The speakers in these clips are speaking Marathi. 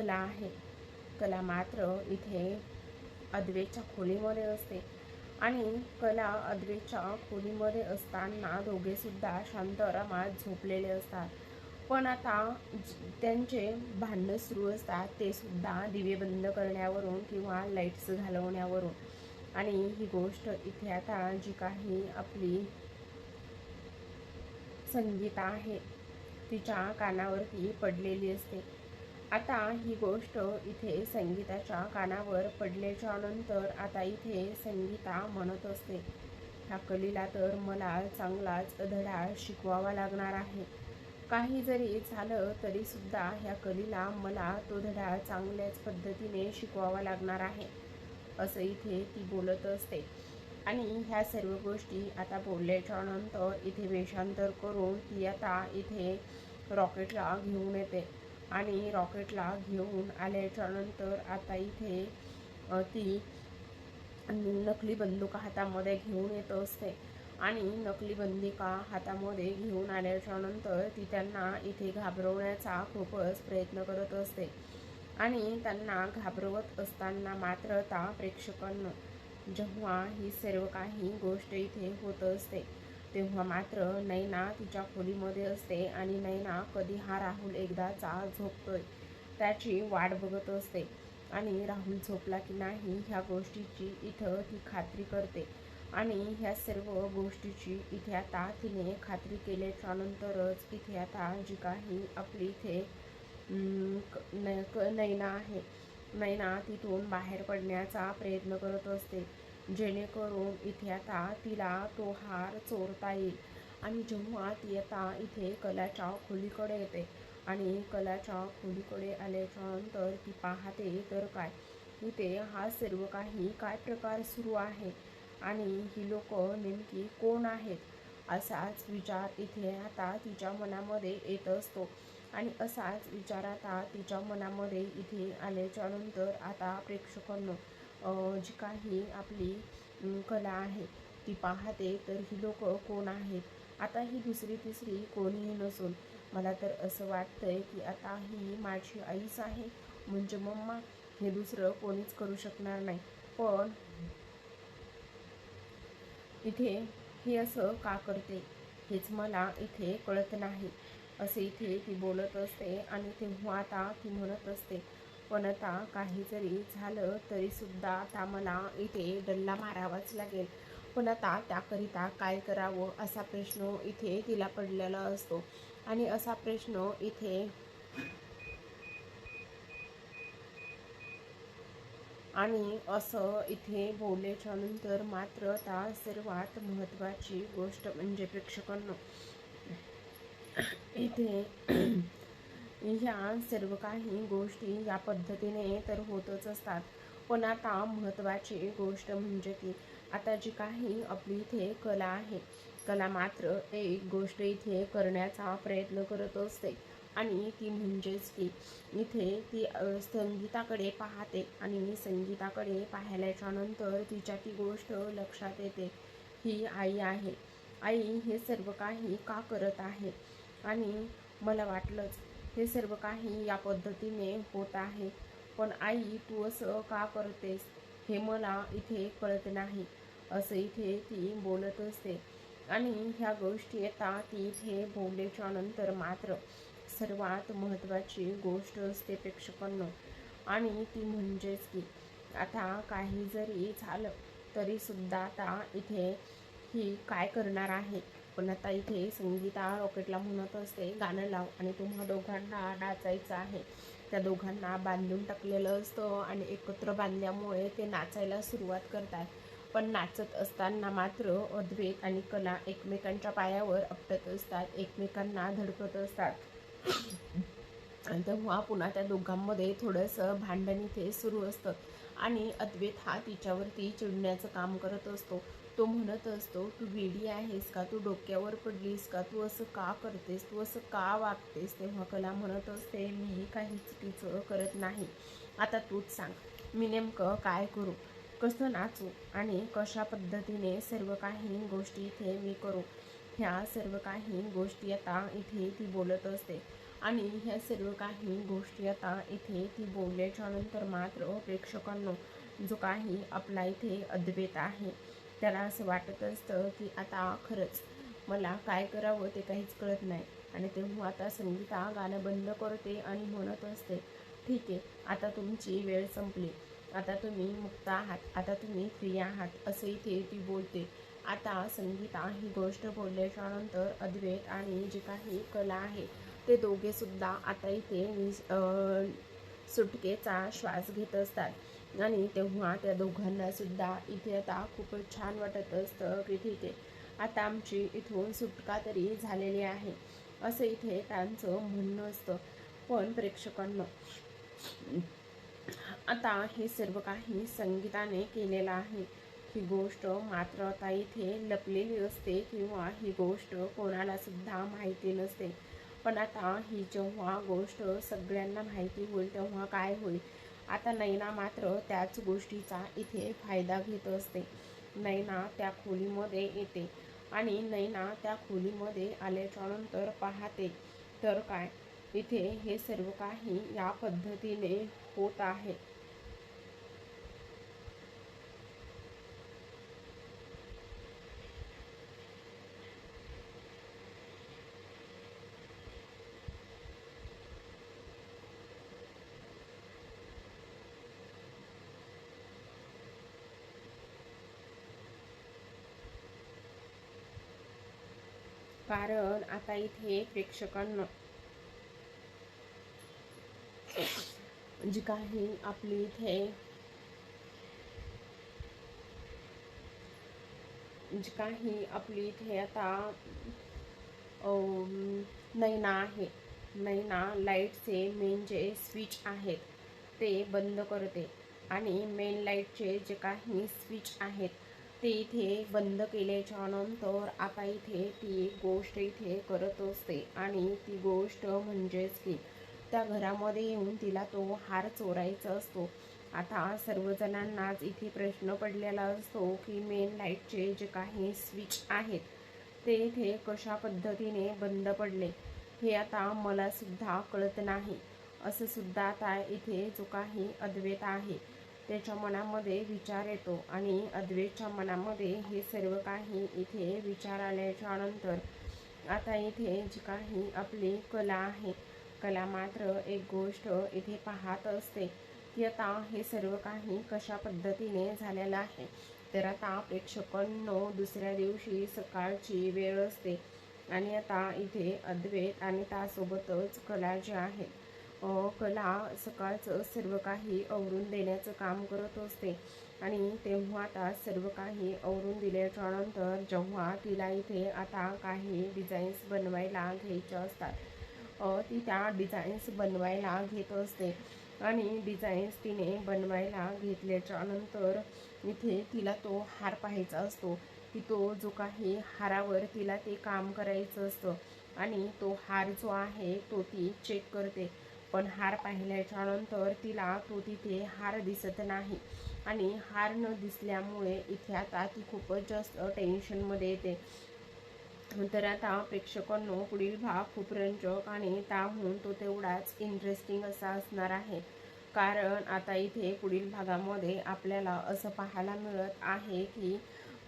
कला आहे. कला मात्र इथे अद्वेच्या खोलीमध्ये असते. आणि कला अद्वेच्या खोलीमध्ये असताना दोघेसुद्धा शांत आरामात झोपलेले असतात. पण आता त्यांचे भांडणं सुरू असतात ते सुद्धा दिवे बंद करण्यावरून किंवा लाईट्स घालवण्यावरून. आणि ही गोष्ट इथे आता जी काही आपली संगीता आहे तिच्या कानावरती पडलेली असते. आता ही गोष्ट इथे संगीताच्या कानावर पडल्याच्या नंतर आता इथे संगीता म्हणत असते ह्या कलीला तर मला चांगलाच धडा शिकवावा लागणार आहे. काही जरी झालं तरी सुद्धा ह्या कलीला मला तो धडा चांगल्याच पद्धतीने शिकवावा लागणार आहे असं इथे ती बोलत असते. आणि ह्या सर्व गोष्टी आता बोलल्याच्या नंतर इथे वेषांतर करून ती आता इथे रॉकेटला घेऊन येते. आणि रॉकेटला घेऊन आल्याच्यानंतर आता इथे ती नकली बंदुका हातामध्ये घेऊन येत असते. आणि नकली बंदिका हातामध्ये घेऊन आल्याच्यानंतर ती त्यांना इथे घाबरवण्याचा खूपच प्रयत्न करत असते. आणि त्यांना घाबरवत असताना मात्र आता प्रेक्षकांना जेव्हा ही सर्व काही गोष्ट इथे होत असते तेव्हा मात्र नैना तिच्या खोलीमध्ये असते आणि नैना कधी हा राहुल एकदाचा झोपतोय त्याची वाट बघत असते. आणि राहुल झोपला की नाही ह्या गोष्टीची इथं ती खात्री करते. आणि ह्या सर्व गोष्टीची इथे आता तिने खात्री केल्याच्या नंतरच इथे आता जी काही आपली इथे क- क- नैना आहे नैना तिथून बाहेर पडण्याचा प्रयत्न करत असते. जेणेकरून इथे आता तिला तो हार चोरता येईल. आणि जेव्हा ती आता इथे कलाच्या खोलीकडे येते आणि कलाच्या खोलीकडे आल्याच्यानंतर ती पाहते तर काय? इथे हा सर्व काही काय प्रकार सुरू आहे? आणि ही लोक नेमकी कोण आहेत? असाच विचार इथे आता तिच्या मनामध्ये येत असतो. आणि असाच विचार आता तिच्या मनामध्ये इथे आल्याच्यानंतर आता प्रेक्षकांना जी काही आपली कला आहे ती पाहते तर ही लोक कोण आहेत? आता ही दुसरी तिसरी कोणीही नसून मला तर असं वाटतंय की आता ही माझी आईच आहे म्हणजे मम्मा हे दुसरं कोणीच करू शकणार नाही. पण इथे हे असं का करते? हेच मला इथे कळत नाही. असे इथे ती बोलत असते आणि तेव्हा आता ती म्हणत असते पण आता काही जरी झालं तरी सुद्धा आता मला इथे डल्ला मारावाच लागेल. पण आता त्याकरिता काय करावं असा प्रश्न इथे तिला पडलेला असतो. आणि असा प्रश्न इथे आणि असं इथे बोलल्याच्या नंतर मात्र आता सर्वात महत्त्वाची गोष्ट म्हणजे प्रेक्षकांना इथे ह्या सर्व काही गोष्टी या पद्धतीने तर होतच असतात. पण आता महत्त्वाची गोष्ट म्हणजे की आता जी काही आपली इथे कला आहे कला मात्र एक गोष्ट इथे करण्याचा प्रयत्न करत असते. आणि ती म्हणजेच की इथे ती संगीताकडे पाहते आणि संगीताकडे पाहिल्याच्या नंतर तिच्या ती गोष्ट लक्षात येते. ही आई आहे. आई हे सर्व काही का करत आहे? आणि मला वाटलंच हे सर्व काही या पद्धतीने होत आहे. पण आई तू असं का करतेस हे मला इथे कळत नाही. असं इथे ती बोलत असते. आणि ह्या गोष्टी येता ती इथे बोलल्याच्या नंतर मात्र सर्वात महत्त्वाची गोष्ट असते प्रेक्षकांना. आणि ती म्हणजेच की आता काही जरी झालं तरीसुद्धा आता इथे ही काय करणार आहे? पण आता इथे संगीता रॉकेटला म्हणत असते गाणं लाव. आणि तुम्हा दोघांना नाचायचं आहे. त्या दोघांना बांधून टाकलेलं असतं आणि एकत्र बांधल्यामुळे ते नाचायला सुरुवात करतात. पण नाचत असताना मात्र अद्वैत आणि कला एकमेकांच्या पायावर आपटत असतात एकमेकांना धडकत असतात. आणि तेव्हा पुन्हा त्या दोघांमध्ये थोडंसं भांडण इथे सुरू असतं आणि अद्वैत हा तिच्यावरती चिडण्याचं काम करत असतो. तो म्हणत असतो तू वेडी आहेस का? तू डोक्यावर पडलीस का? तू असं का करतेस? तू असं का वागतेस? तेव्हा कला म्हणत असते मी काही चुकीचं करत नाही. आता तूच सांग मी नेमकं काय करू? कसं नाचू? आणि कशा पद्धतीने सर्व काही गोष्टी इथे मी करू? ह्या सर्व काही गोष्टी आता इथे ती बोलत असते. आणि ह्या सर्व काही गोष्टी आता इथे ती बोलल्याच्या नंतर मात्र प्रेक्षकांनो जो काही आपला इथे अद्वैत आहे त्याला असं वाटत असतं की आता खरंच मला काय करावं ते काहीच कळत नाही. आणि तेव्हा आता संगीता गाणं बंद करते आणि म्हणत असते ठीक आहे आता तुमची वेळ संपली. आता तुम्ही मुक्त आहात. आता तुम्ही फ्री आहात असं इथे ती बोलते. आता संगीता ही गोष्ट बोलल्याच्यानंतर अद्वैत आणि जे काही कला आहे ते दोघेसुद्धा आता इथे सुटकेचा श्वास घेत असतात. आणि तेव्हा त्या दोघांना सुद्धा इथे आता खूपच छान वाटत असतं की ठीक आहे आता आमची इथून सुटका तरी झालेली आहे असं इथे त्यांचं म्हणणं असतं. पण प्रेक्षकांना आता हे सर्व काही संगीताने केलेलं आहे. ही गोष्ट मात्र आता इथे लपलेली असते किंवा ही गोष्ट कोणाला सुद्धा माहिती नसते. पण आता ही जेव्हा गोष्ट सगळ्यांना माहिती होईल तेव्हा काय होईल? आता नैना मात्र त्याच गोष्टीचा इथे फायदा घेत असते. नैना त्या खोलीमध्ये येते आणि नैना त्या खोलीमध्ये आल्याच्यानंतर पाहते तर काय? इथे हे सर्व काही या पद्धतीने होत आहे. कारण आता इथे प्रेक्षकांना जी काही आपली इथे जी काही आपली इथे आता नैना आहे. नैना लाईटचे मेन जे स्विच आहेत ते बंद करते. आणि मेन लाईटचे जे काही स्विच आहेत ते इथे बंद केल्याच्यानंतर आता इथे ती गोष्ट इथे करत असते. आणि ती गोष्ट म्हणजेच की त्या घरामध्ये येऊन तिला तो हार चोरायचा असतो. आता सर्वजणांनाच इथे प्रश्न पडलेला असतो की मेन लाईटचे जे काही स्विच आहेत ते इथे कशा पद्धतीने बंद पडले हे आता मलासुद्धा कळत नाही. असंसुद्धा आता इथे जो काही अद्वैत आहे त्याच्या मनामध्ये विचार येतो आणि अद्वैतच्या मनामध्ये हे सर्व काही इथे विचार आल्याच्यानंतर आता इथे जी काही आपली कला आहे कला मात्र एक गोष्ट इथे पाहत असते की आता हे सर्व काही कशा पद्धतीने झालेलं आहे. तर आता प्रेक्षकांनो दुसऱ्या दिवशी सकाळची वेळ असते आणि आता इथे अद्वैत आणि त्यासोबतच कला जे आहेत कला सकाळचं सर्व काही आवरून देण्याचं काम करत असते. आणि तेव्हा आता सर्व काही आवरून दिल्याच्या नंतर जेव्हा तिला इथे आता काही डिझाईन्स बनवायला घ्यायच्या असतात ती त्या डिझाईन्स बनवायला घेत असते. आणि डिझाईन्स तिने बनवायला घेतल्याच्या नंतर इथे तिला तो हार पाहायचा असतो. की तो जो काही हारावर तिला ते काम करायचं असतं. आणि तो हार जो आहे तो ती चेक करते. पण हार पाहिल्याच्या नंतर तिला तो तिथे हार दिसत नाही. आणि हार न दिसल्यामुळे इथे आता ती खूपच जास्त टेन्शनमध्ये येते. तर आता प्रेक्षकांनो पुढील भाग खूप रंजक आणि त्याहून तो तेवढाच इंटरेस्टिंग असा असणार आहे. कारण आता इथे पुढील भागामध्ये आपल्याला असं पाहायला मिळत आहे की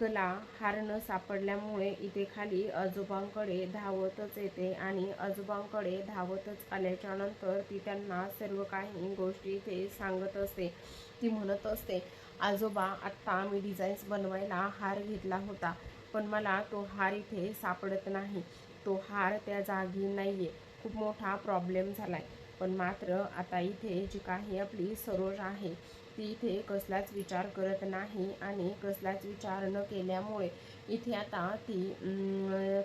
कला हार न सापडल्यामुळे इथे खाली आजोबांकडे धावतच येते आणि आजोबांकडे धावतच आल्याच्यानंतर ती त्यांना सर्व काही गोष्टी इथे सांगत असते. ती म्हणत असते आजोबा आत्ता मी डिझाईन्स बनवायला हार घेतला होता पण मला तो हार इथे सापडत नाही. तो हार त्या जागी नाही आहे खूप मोठा प्रॉब्लेम झाला आहे पण मात्र आता इथे जी काही आपली सरोज आहे ती इथे कसलाच विचार करत नाही आणि कसलाच विचार न केल्यामुळे इथे आता ती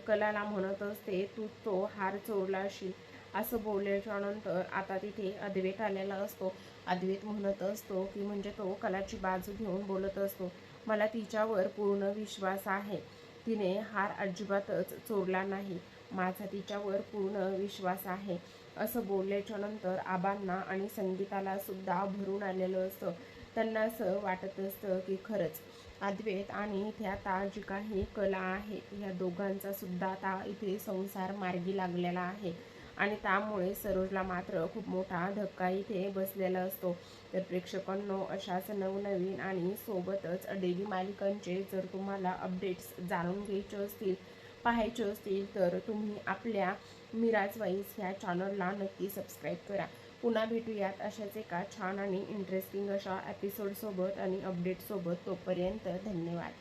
कलाला म्हणत असते तू तो हार चोरला असशील असं बोलल्याच्या नंतर आता तिथे अद्वैत आलेला असतो. अद्वैत म्हणत असतो की म्हणजे तो कलाची बाजू घेऊन बोलत असतो मला तिच्यावर पूर्ण विश्वास आहे. तिने हार अजिबातच चोरला नाही. माझा तिच्यावर पूर्ण विश्वास आहे. असं बोलल्याच्या नंतर आबांना आणि संगीताला सुद्धा भरून आलेलं असतं. त्यांना असं वाटत असतं की खरंच अद्वैत आणि इथे आता जी काही कला आहे ह्या दोघांचा सुद्धा आता इथे संसार मार्गी लागलेला आहे. आणि त्यामुळे सरोजला मात्र खूप मोठा धक्का इथे बसलेला असतो. तर प्रेक्षकांनो अशाच नवनवीन आणि सोबतच डेली मालिकांचे जर तुम्हाला अपडेट्स जाणून घ्यायचे असतील पाहायचे असतील तर तुम्ही आपल्या मिराज वाईज ह्या चॅनलला नक्की सबस्क्राईब करा. पुन्हा भेटूयात अशाच एका छान आणि इंटरेस्टिंग अशा एपिसोडसोबत आणि अपडेटसोबत तोपर्यंत धन्यवाद.